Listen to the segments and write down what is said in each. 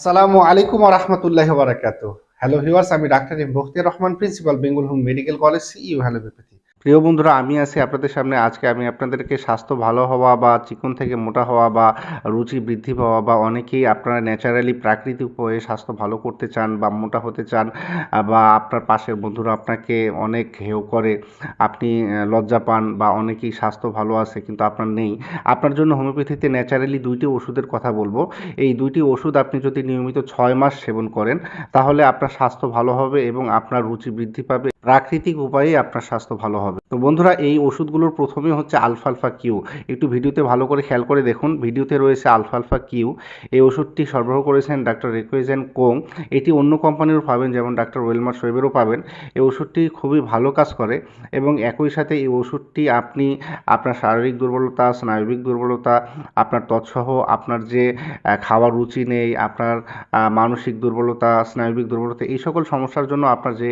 আসসালামু আলাইকুম রহমতুল্লাহ বারাকাত হ্যালো ভিউয়ার্স আমি doctor Bakhtiar Rahman principal Bengal home medical college CU allopathy প্রিয় বন্ধুরা, আমি আছি আপনাদের সামনে। আজকে আমি আপনাদেরকে স্বাস্থ্য ভালো হওয়া বা চিকন থেকে মোটা হওয়া বা রুচি বৃদ্ধি পাওয়া বা অনেকেই আপনারা ন্যাচারালি প্রাকৃতিক উপায়ে স্বাস্থ্য ভালো করতে চান বা মোটা হতে চান বা আপনার পাশের বন্ধুরা আপনাকে অনেক হেয় করে। আপনি লজ্জা পান বা অনেকেই স্বাস্থ্য ভালো আছে কিন্তু আপনার নেই। আপনার জন্য হোমিওপ্যাথিতে ন্যাচারালি দুইটি ওষুধের কথা বলব। এই দুইটি ওষুধ আপনি যদি নিয়মিত ছয় মাস সেবন করেন, তাহলে আপনার স্বাস্থ্য ভালো হবে এবং আপনার রুচি বৃদ্ধি পাবে। প্রাকৃতিক উপায়ে আপনার স্বাস্থ্য ভালো হবে। তো বন্ধুরা, এই ওষুধগুলোর প্রথমে হচ্ছে আলফালফা কিউ। একটু ভিডিওতে ভালো করে খেয়াল করে দেখুন। ভিডিওতে রয়েছে আলফালফা কিউ। এই ওষুধটি সরবরাহ করেছেন ডাক্তার রেকুয়েজেন কোং। এটি অন্য কোম্পানিরও পাবেন, যেমন ডাক্তার ওয়েলমার শোয়েবেরও পাবেন। এই ওষুধটি খুবই ভালো কাজ করে এবং একই সাথে এই ওষুধটি আপনি আপনার শারীরিক দুর্বলতা, স্নায়বিক দুর্বলতা, আপনার তৎসহ আপনার যে খাওয়ার রুচি নেই, আপনার মানসিক দুর্বলতা, স্নায়বিক দুর্বলতা, এই সকল সমস্যার জন্য আপনার যে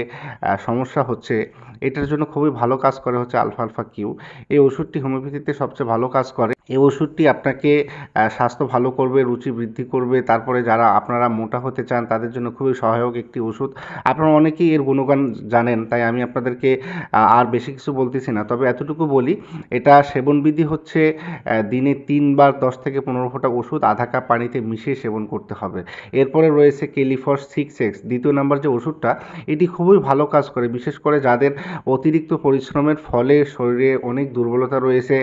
সমস্যা হচ্ছে, এটার জন্য খুবই ভালো কাজ করে হচ্ছে আলফা আলফা কিউ। এই ওষুধটি হোমিওপ্যাথিতে সবচেয়ে ভালো কাজ করে। এই ওষুধটি আপনাকে স্বাস্থ্য ভালো করবে, রুচি বৃদ্ধি করবে, তারপরে যারা আপনারা মোটা হতে চান তাদের জন্য খুবই সহায়ক একটি ওষুধ। আপনারা অনেকেই এর গুণগান জানেন, তাই আমি আপনাদেরকে আর বেশি কিছু বলতেছি না। তবে এতটুকু বলি, এটা সেবনবিধি হচ্ছে দিনে তিনবার দশ থেকে পনেরো ফোঁটা ওষুধ আধা কাপ পানিতে মিশিয়ে সেবন করতে হবে। এরপরে রয়েছে কেলিফস সিক্স এক্স। দ্বিতীয় নাম্বার যে ওষুধটা, এটি খুবই ভালো কাজ করে, বিশেষ করে যাদের অতিরিক্ত পরিশ্রমের ফলে শরীরে অনেক দুর্বলতা রয়েছে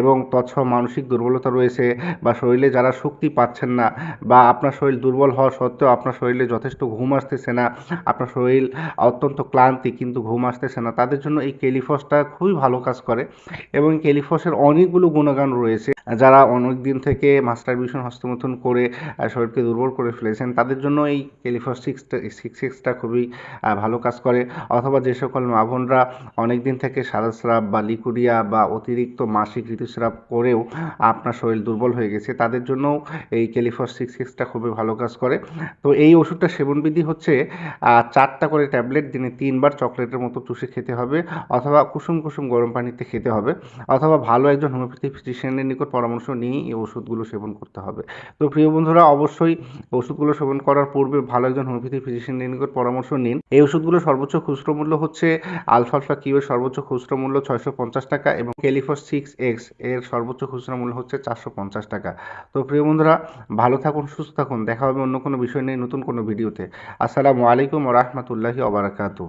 এবং তৎসহ মানসিক দুর্বলতা রয়েছে বা শরীরে যারা শক্তি পাচ্ছেন না বা আপনার শরীর দুর্বল হওয়া সত্ত্বেও আপনার শরীরে যথেষ্ট ঘুম আসতেছে না, আপনার শরীর অত্যন্ত ক্লান্তি কিন্তু ঘুম আসতেছে না, তাদের জন্য এই কেলিফসটা খুবই ভালো কাজ করে এবং কেলিফসের অনেকগুলো গুণগান রয়েছে। যারা অনেক দিন থেকে মাস্টার ভিশন হস্তমৈথুন করে শরীরকে দুর্বল করে ফেলেছেন, তাদের জন্য এই কেলিফস সিক্সটা সিক্স সিক্সটা খুবই ভালো কাজ করে। অথবা যে সকল মা বোনরা অনেক দিন থেকে সাদা স্রাব বা লিকুরিয়া বা অতিরিক্ত মাসিক ঋতুস্রাব করেও আপনার শরীর দুর্বল হয়ে গেছে, তাদের জন্য এই কেলিফস সিক্স সিক্সটা খুবই ভালো কাজ করে। তো এই ওষুধটা সেবনবিধি হচ্ছে চারটা করে ট্যাবলেট দিনে তিনবার চকলেটের মতো চুষে খেতে হবে, অথবা কুসুম কুসুম গরম পানিতে খেতে হবে, অথবা ভালো একজন হোমিওপ্যাথি ফিজিশিয়ানের নিকট পরামর্শ নিয়ে এই ওষুধগুলো সেবন করতে হবে। তো প্রিয় বন্ধুরা, অবশ্যই ওষুধগুলো সেবন করার পূর্বে ভালো একজন হোমিওপ্যাথি ফিজিশিয়ানের নিকট পরামর্শ নিন। এই ওষুধগুলো সর্বোচ্চ খুচরো মূল্য হচ্ছে আলফালফা কিউয়ের সর্বোচ্চ খুচরো মূল্য ছয়শো পঞ্চাশ টাকা এবং কেলিফস সিক্স এক্সের সর্বোচ্চ খুচরো মূল্য হচ্ছে চারশো পঞ্চাশ টাকা। তো প্রিয় বন্ধুরা, ভালো থাকুন, সুস্থ থাকুন। দেখা হবে অন্য কোনো বিষয় নিয়ে নতুন কোনো ভিডিওতে। আসসালামু আলাইকুম রহমতুল্লাহি ওবরাকাতু